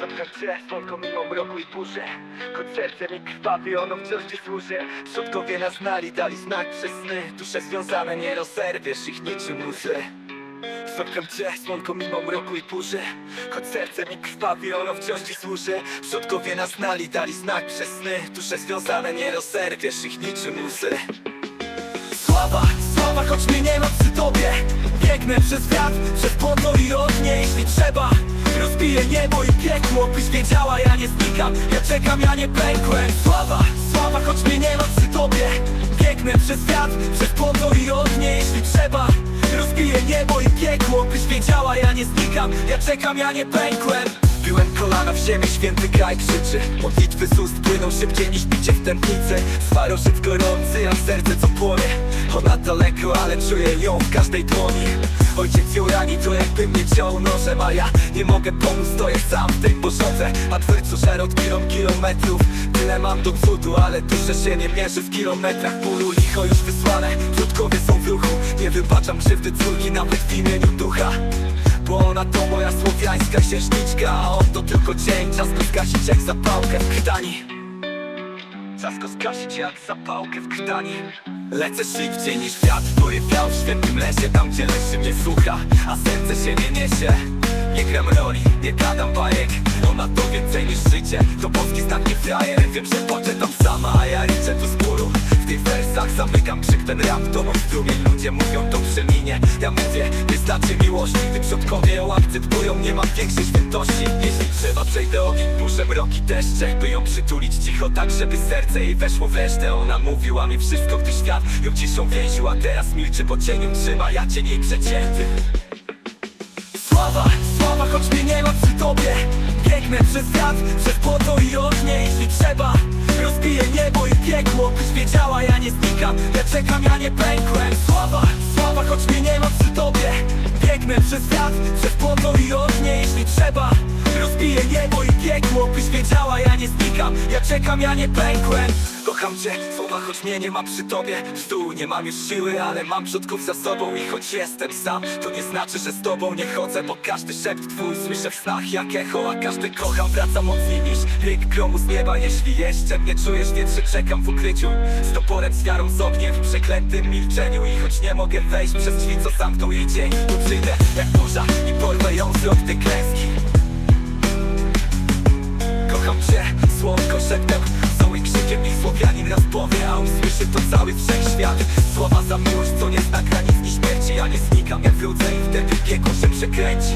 Cię, słonko mimo mroku i burzy. Choć serce mi krwawi, ono wciąż ci służy. Przodkowie nas znali, dali znak przez sny. Dusze związane, nie rozerwiesz ich niczym łzy. Spotkam cię, słonko mimo mroku i burzy. Choć serce mi krwawi, ono wciąż ci służy. Przodkowie nas znali, dali znak przez sny. Dusze związane, nie rozerwiesz ich niczym łzy. Sława, sława, choć mnie nie ma przy tobie. Biegnę przez wiatr, przez płodno i ognie Jeśli trzeba, rozbiję niebo i piekło Byś wiedziała, ja nie znikam, ja czekam, ja nie pękłem. Sława, sława, choć mnie nie ma przy tobie. Biegnę przez wiatr, przez płodno i ognie Jeśli trzeba, rozbiję niebo i piekło Byś wiedziała, ja nie znikam, ja czekam, ja nie pękłem Byłem kolana w ziemi, święty kraj krzyczy. Modlitwy z ust płyną szybciej niż bicie w tętnicy. Starożyt gorący, jak serce co płonie. Ona daleko, ale czuję ją w każdej dłoni. Ojciec ją rani, to jakby mnie ciął nożem A ja nie mogę pomóc, stoję sam w tej porządze A twórcu żer odbierą kilometrów. Tyle mam do cudu, ale duszę się nie mierzy w kilometrach. Bólu licho już wysłane, przodkowie są w ruchu. Nie wybaczam krzywdy córki, nawet w imieniu ducha bo ona to moja słowiańska księżniczka A on to tylko cień, czas go zgasić jak zapałkę w krtani. Czas go zgasić jak zapałkę w krtani. Lecę szybciej niż wiatr, który wiał w świętym lesie Tam gdzie leży mnie słucha, a serce się nie niesie Nie gram roli, nie gadam bajek. Ona to więcej niż życie, to polski znak nie frajer. Wiem, że płaczę sama, a ja liczę tu z muru W tych wersach zamykam krzyk, ten rap to mam strumień Ludzie mówią to przeminie, ja mówię, wystarczy miłości. Gdy przodkowie ją akceptują, nie mam większej świętości. Jeśli trzeba przejdę ogień, burzę, mroki, deszcze By ją przytulić cicho tak, żeby serce jej weszło w resztę. Ona mówiła mi wszystko, gdy świat ją ciszą więził A teraz milczy, bo cieniem trzyma, ja cień jej przecięty choć mnie nie ma przy tobie. Biegnę przez wiatr, przez błoto i ognie Jeśli trzeba, rozbiję niebo i piekło Byś wiedziała, ja nie znikam, ja czekam, ja nie pękłem. Sława, sława, choć mnie nie ma przy tobie. Biegnę przez wiatr, przez błoto i ognie Jeśli trzeba, rozbiję niebo i piekło Byś wiedziała, ja nie znikam, ja czekam, ja nie pękłem Kocham cię, słowa, choć mnie nie ma przy tobie. Stół, nie mam już siły, ale mam przodków za sobą I choć jestem sam, to nie znaczy, że z tobą nie chodzę Bo każdy szept twój słyszę w snach jak echo A każdy kocham wraca mocniej niż ryk gromu z nieba. Jeśli jeszcze mnie czujesz, wietrze czekam w ukryciu. Z toporem, z wiarą, z ogniem w przeklętym milczeniu. I choć nie mogę wejść przez drzwi, co zamknął jej dzień Tu przyjdę jak burza i porwę ją z tej klęski. Kocham cię, słodko szeptem Niech Słowianin raz powie A usłyszy to cały wszechświat. Słowa za miłość, co nie zna granic ni śmierci Ja nie znikam jak wrócę i wtedy piekło się przekręci